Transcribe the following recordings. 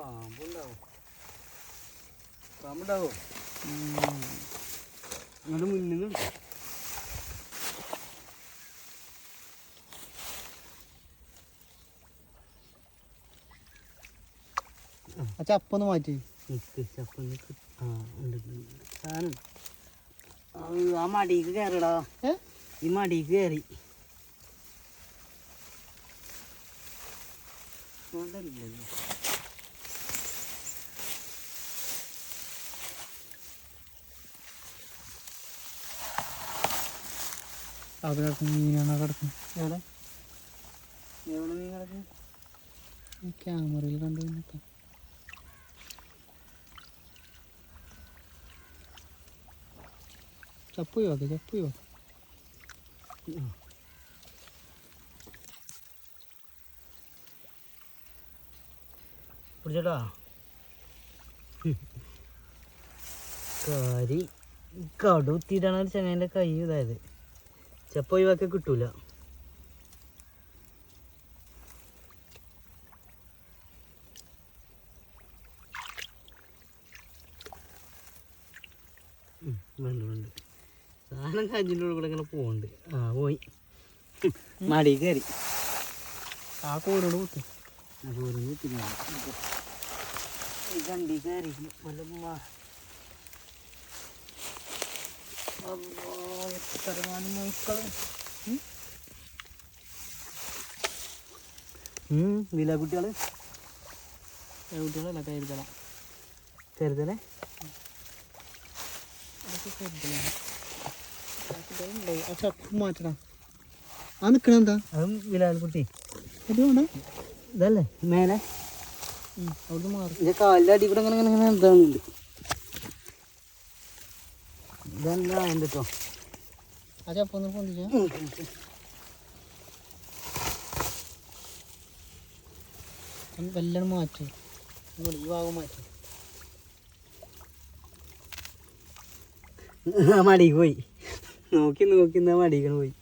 പാമ്പുണ്ടാവും. പാമ്പുണ്ടാവോ. മുന്നിൽ നിന്ന്. ആ ചപ്പൊന്ന് മാറ്റി. ചപ്പൊന്ന് ആ ഉണ്ട്. സാധനം. ആ, മടിക്ക് കയറിടാ. ഈ മടിക്ക് കയറി. അതല്ലല്ലോ. കിടക്കുന്ന മീനാണ് കിടക്കുന്നത് എവിടെ? എവിടെ കിടക്കുന്നു ക്യാമറയിൽ കണ്ടു കഴിഞ്ഞാൽ ചപ്പ് ഒഴിവാക്ക് ചപ്പ് ഒഴിവാക്ക് പിടിച്ചോട്ടാ. കാരി കടുത്തിട്ടാണ് ഒരു ചങ്ങേന്റെ കൈ ഇതായത്. ചെപ്പ ഒഴിവാക്കി കിട്ടൂല. വേണ്ട വേണ്ട. സാധനം കഞ്ഞിന്റെ കൂടെ ഇങ്ങനെ പോകുന്നുണ്ട് ആ പോയി. മടി കയറി. ആ കോരോട് കുത്തി. ആ ഒരു കുത്തി. കണ്ടി കയറി. വല്ല മാ- അള്ളോ, എത്ര മാനം നോക്കൾ. വില കുട്ടികൾ കുട്ടികളല്ല കരുതല. കരുതലേ മാറ്റണം. ആ നിക്കണ എന്താ? അതും വിലാൽ കുട്ടി. ഇത് ഇതല്ലേ? മേലെ? അവിടുന്ന് മാറി. കാലിന്റെ അടി കൂടെ ഇങ്ങനെ ഇതെന്താ ഉണ്ട് കേട്ടോ പൊന്തിച്ച. വെല്ലം മാറ്റി. ഇങ്ങോട്ട് ഈ ഭാഗം മാറ്റി. മടിക്ക് പോയി. നോക്കി നോക്കി എന്നാ മടിക്കണ പോയി.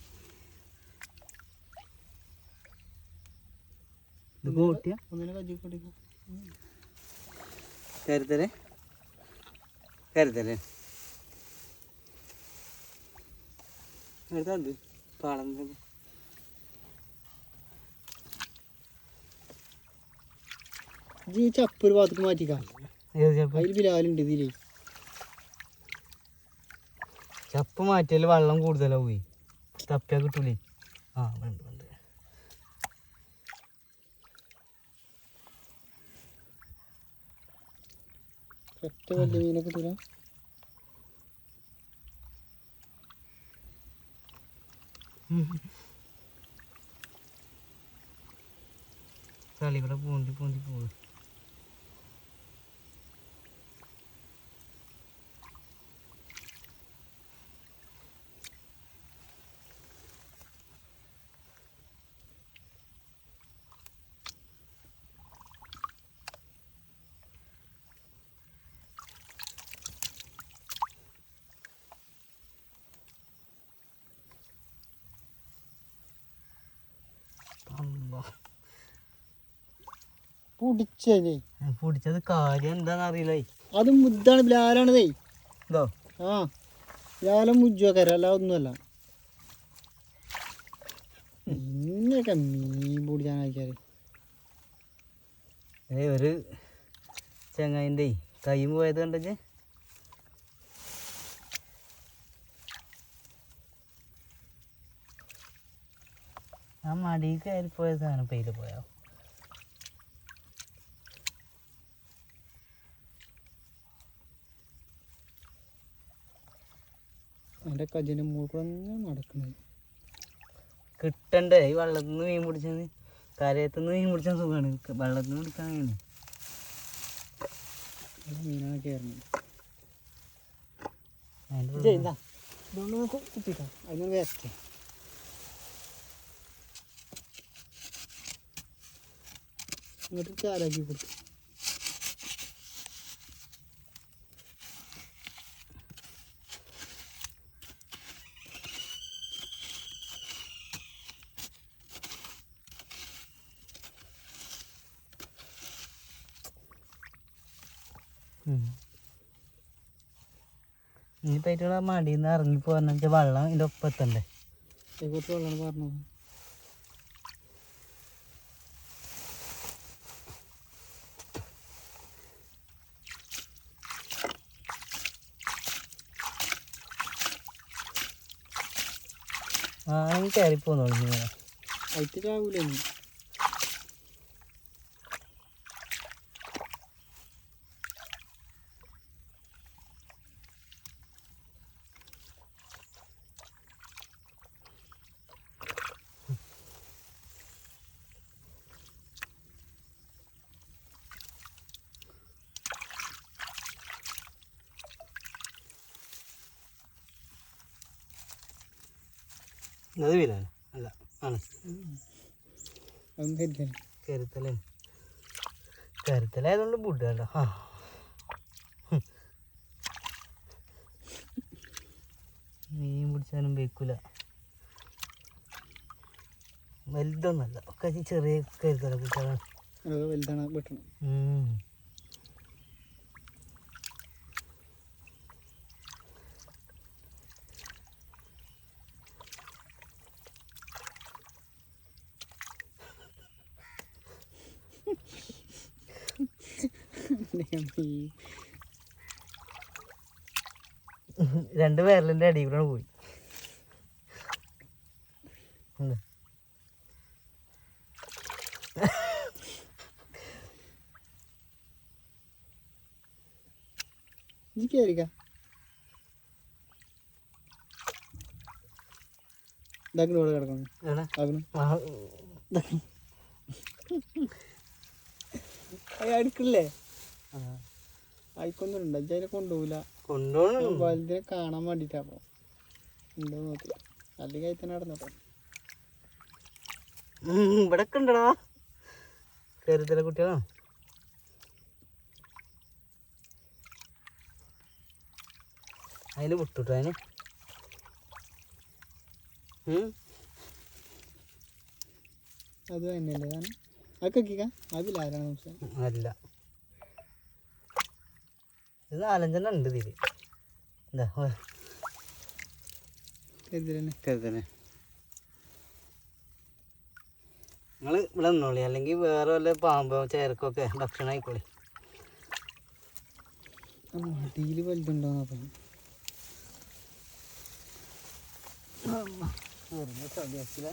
കരുതലേ? കരുതലേ. എടുത്തത് പാടം ഈ ചപ്പ് ഒരു ഭാഗത്തേക്ക് മാറ്റിക്കാം അതിൽ ബിലാലുണ്ട് ഇതിലേ. ചപ്പ് മാറ്റിയാൽ വെള്ളം കൂടുതലാ പോയി തപ്പിയാ കിട്ടൂലേ. ആ വേണ്ട വേണ്ട. ഒറ്റ വലിയ മീനൊക്കെ കിട്ടൂല ചളി കൂടെ പൂന്തി പൂന്തി പോകും പൊടിച്ചേ പൊടിച്ചത് കാര്യം എന്താന്ന് അറിയില്ല. അത് മുദ്ദാണ് ബിലാലാണതേ ഇതോ? ആ ബിലാലും മുജ്ജോക്കാര അല്ല ഒന്നുമല്ല ഇന്നൊക്കെ മീൻ പൊടിച്ചാനാക്കിയാൽ ഏ ഒരു ചങ്ങായിന്റെ കൈ പോയത് കണ്ടേ ആ മടി കയറി പോയ സാധനം പേര് പോയോ? എന്റെ കജിന്റെ മുകളിൽ നടക്കണത്. കിട്ടണ്ടേ? ഈ വെള്ളത്തിൽ നിന്ന് മീൻ പിടിച്ചത് കരയത്തു നിന്ന് മീൻ പിടിച്ചാൽ സുഖമാണ് വെള്ളത്തിൽ നിന്ന് പിടിക്കാൻ നല്ല മീനാണ് കയറുന്നത് അതിന്റെ കുത്തിക്കാം. അതിന് വേസ്റ്റ്. ഇങ്ങോട്ട് ചാരാക്കി കൊടുത്തു. ഇനിയിപ്പോൾ ആയിട്ടുള്ള മടിയിൽ നിന്ന് ഇറങ്ങി പോകാന്ന് വെച്ചാൽ വെള്ളം ഇതിന്റെ ഒപ്പം എത്തണ്ടേ വെള്ളം പറഞ്ഞു ആണെങ്കിൽ കയറി പോന്നോളൂ നിങ്ങൾ അതിട്ട് ചാവൂലേ വീലാണ് അല്ല ആണ്. അതൊന്നും ധരിക്കാൻ കരുത്തലേ. കരുത്തലായതുകൊണ്ട് ബുഡ്ഡ ആ. മീൻ പിടിച്ചാലും വെക്കൂല. വലുതൊന്നല്ല. ഒക്കെ ചെറിയ കരുത്തല കുട്ടികളാണ് വലുതാണ് വെട്ടണം ഉം. ഈ രണ്ട് വിരലിന്റെ അടിയിൽ കൂടെ പോയി. കിടക്കണം എവിടെ? ആകണം ആ, അടുക്കില്ലേ ആ. ആയിക്കൊന്നുണ്ട് അതിനെ കൊണ്ടുപോകില്ല കൊണ്ടുപോകണം വലുതിനെ കാണാൻ വേണ്ടിട്ടാ അപ്പൊ ഉണ്ടോ നോക്കി. അല്ലെങ്കിൽ അതിൽ തന്നെ നടന്നോട്ടെ ഇവിടെ ഒക്കെ ഉണ്ടടാ. കരുതല കുട്ടികളാ. അതിന് വിട്ടുട്ടോ അതിന്. അത് തന്നെയല്ലേ അതൊക്കെ അതിലാരാണ് അല്ല ഇത് നാലഞ്ചെണ്ണം ഉണ്ട് ഇതിൽ. എന്താ നിങ്ങൾ ഇവിടെ നിന്നോളി അല്ലെങ്കിൽ വേറെ വല്ല പാമ്പോ ചേർക്കൊക്കെ ഭക്ഷണം ആയിക്കോളി. മടിയിൽ വലുതുണ്ടോ പറഞ്ഞു വെറുതെ ചതിയാക്കില്ല